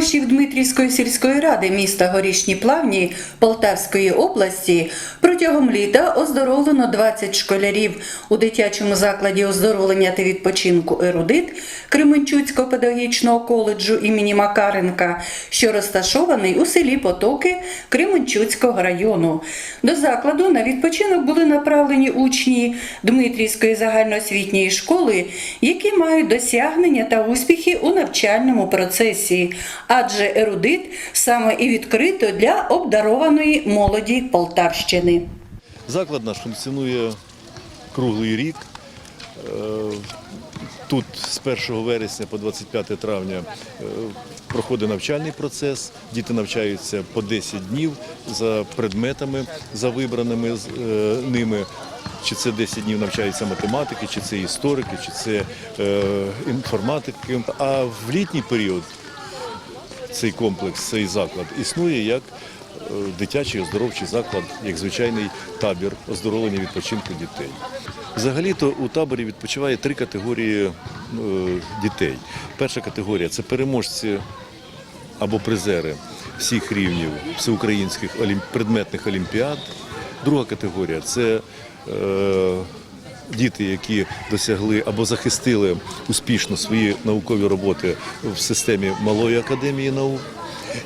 коштів Дмитрівської сільської ради міста Горішні Плавні Полтавської області протягом літа оздоровлено 20 школярів у дитячому закладі оздоровлення та відпочинку Ерудит Кременчуцького педагогічного коледжу імені Макаренка, що розташований у селі Потоки Кременчуцького району. До закладу на відпочинок були направлені учні Дмитрівської загальноосвітньої школи, які мають досягнення та успіхи у навчальному процесі, адже ерудит саме і відкрито для обдарованої молоді Полтавщини. Заклад наш функціонує круглий рік. Е, Тут з 1 вересня по 25 травня е, проходить навчальний процес. Діти навчаються по 10 днів за предметами, за вибраними е, ними. Чи це 10 днів навчаються математики, чи це історики, чи це інформатики. А в літній період цей комплекс, цей заклад існує як е, дитячий оздоровчий заклад, як звичайний табір оздоровлення відпочинку дітей. Взагалі-то у таборі відпочиває три категорії е, дітей. Перша категорія це переможці або призери всіх рівнів всеукраїнських предметних олімпіад. Друга категорія це е, діти, які досягли або захистили успішно свої наукові роботи в системі Малої академії наук.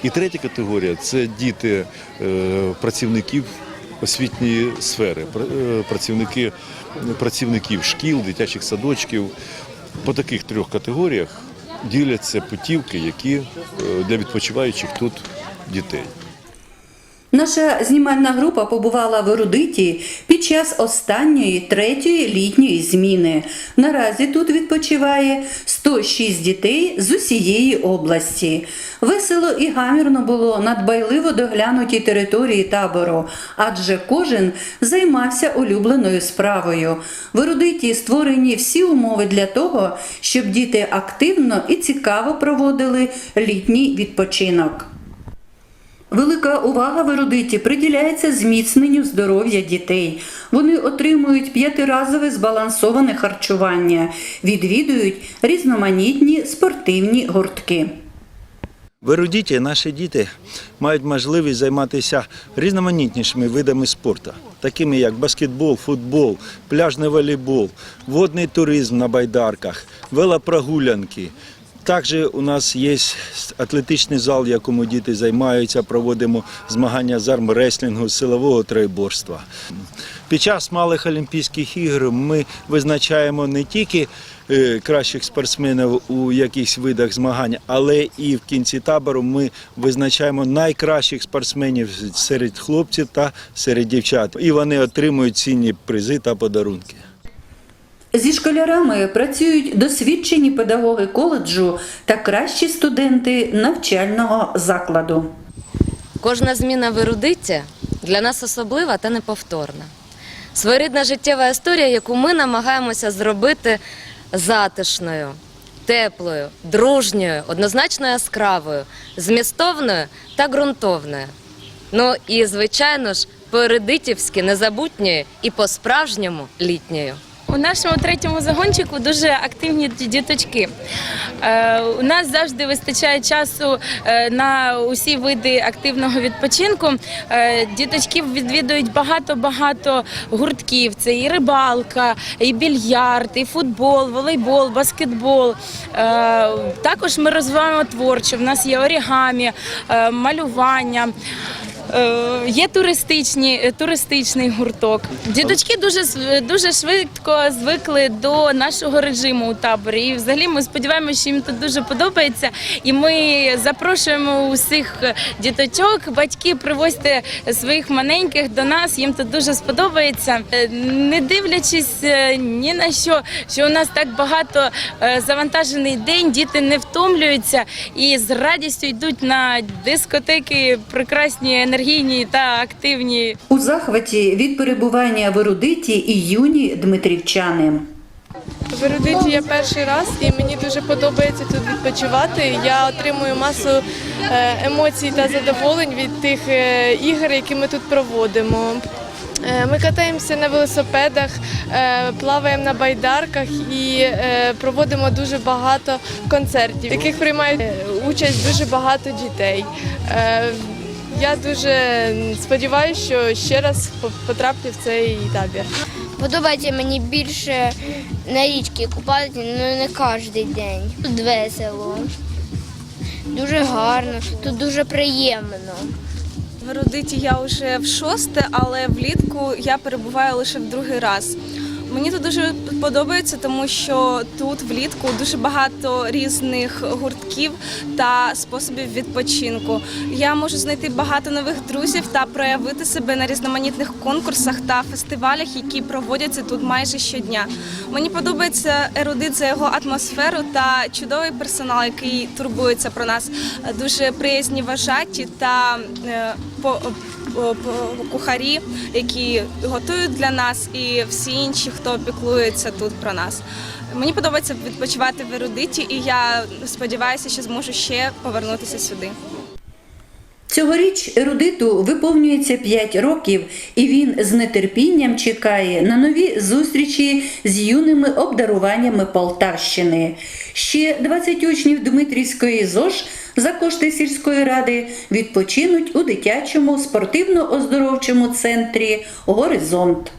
І третя категорія це діти е, працівників освітньої сфери, е, працівники, працівників шкіл, дитячих садочків. По таких трьох категоріях діляться путівки, які е, для відпочиваючих тут дітей. Наша знімальна група побувала в Ерудиті під час останньої третьої літньої зміни. Наразі тут відпочиває 106 дітей з усієї області. Весело і гамірно було на дбайливо доглянутій території табору, адже кожен займався улюбленою справою. В Ерудиті створені всі умови для того, щоб діти активно і цікаво проводили літній відпочинок. Велика увага в ерудиті приділяється зміцненню здоров'я дітей. Вони отримують п'ятиразове збалансоване харчування, відвідують різноманітні спортивні гуртки. В ерудіті наші діти мають можливість займатися різноманітнішими видами спорту, такими як баскетбол, футбол, пляжний волейбол, водний туризм на байдарках, велопрогулянки. Також у нас є атлетичний зал, в якому діти займаються, проводимо змагання з армреслінгу, силового троєборства. Під час малих Олімпійських ігор ми визначаємо не тільки е, кращих спортсменів у якихось видах змагань, але і в кінці табору ми визначаємо найкращих спортсменів серед хлопців та серед дівчат. І вони отримують цінні призи та подарунки. Зі школярами працюють досвідчені педагоги коледжу та кращі студенти навчального закладу. Кожна зміна в ерудиті для нас особлива та неповторна. Своєрідна життєва історія, яку ми намагаємося зробити затишною, теплою, дружньою, однозначно яскравою, змістовною та ґрунтовною. Ну і, звичайно ж, по-ерудитівськи незабутньою і по-справжньому літньою. У нашому третьому загончику дуже активні діточки. Е, у нас завжди вистачає часу е, на усі види активного відпочинку. Е, діточки відвідують багато-багато гуртків. Це і рибалка, і більярд, і футбол, волейбол, баскетбол. Також ми розвиваємо творчо. В нас є орігамі, малювання. Е, Є туристичні, е, туристичний гурток. Діточки дуже св- дуже швидко звикли до нашого режиму у таборі. І взагалі ми сподіваємося, що їм тут дуже подобається. І ми запрошуємо усіх діточок. Батьки привозьте своїх маленьких до нас. Їм тут дуже сподобається. Е, Не дивлячись е, ні на що, що у нас так багато е, завантажений день, діти не втомлюються і з радістю йдуть на дискотеки прекрасні, енергійні та активні. У захваті від перебування в ерудиті і юні дмитрівчани. В Ерудиті я перший раз і мені дуже подобається тут відпочивати. Я отримую масу е, емоцій та задоволень від тих е, ігор, які ми тут проводимо. Е, Ми катаємося на велосипедах, плаваємо на байдарках і проводимо дуже багато концертів, в яких приймають участь дуже багато дітей. Я дуже сподіваюся, що ще раз по- потраплю в цей табір. Подобається мені більше на річці купатися, але не кожен день. Тут весело, дуже гарно, тут дуже приємно. В ерудиті я вже в шосте, але влітку я перебуваю лише в другий раз. Мені тут дуже подобається, тому що тут влітку дуже багато різних гуртків та способів відпочинку. Я можу знайти багато нових друзів та проявити себе на різноманітних конкурсах та фестивалях, які проводяться тут майже щодня. Мені подобається ерудит за його атмосферу та чудовий персонал, який турбується про нас. Дуже приязні вважаті та е, по- кухарі, які готують для нас, і всі інші, хто піклується тут про нас. Мені подобається відпочивати в ерудиті, і я сподіваюся, що зможу ще повернутися сюди. Цьогоріч ерудиту виповнюється 5 років, і він з нетерпінням чекає на нові зустрічі з юними обдаруваннями Полтавщини. Ще 20 учнів Дмитрівської ЗОЖ за кошти сільської ради відпочинуть у дитячому спортивно-оздоровчому центрі Горизонт.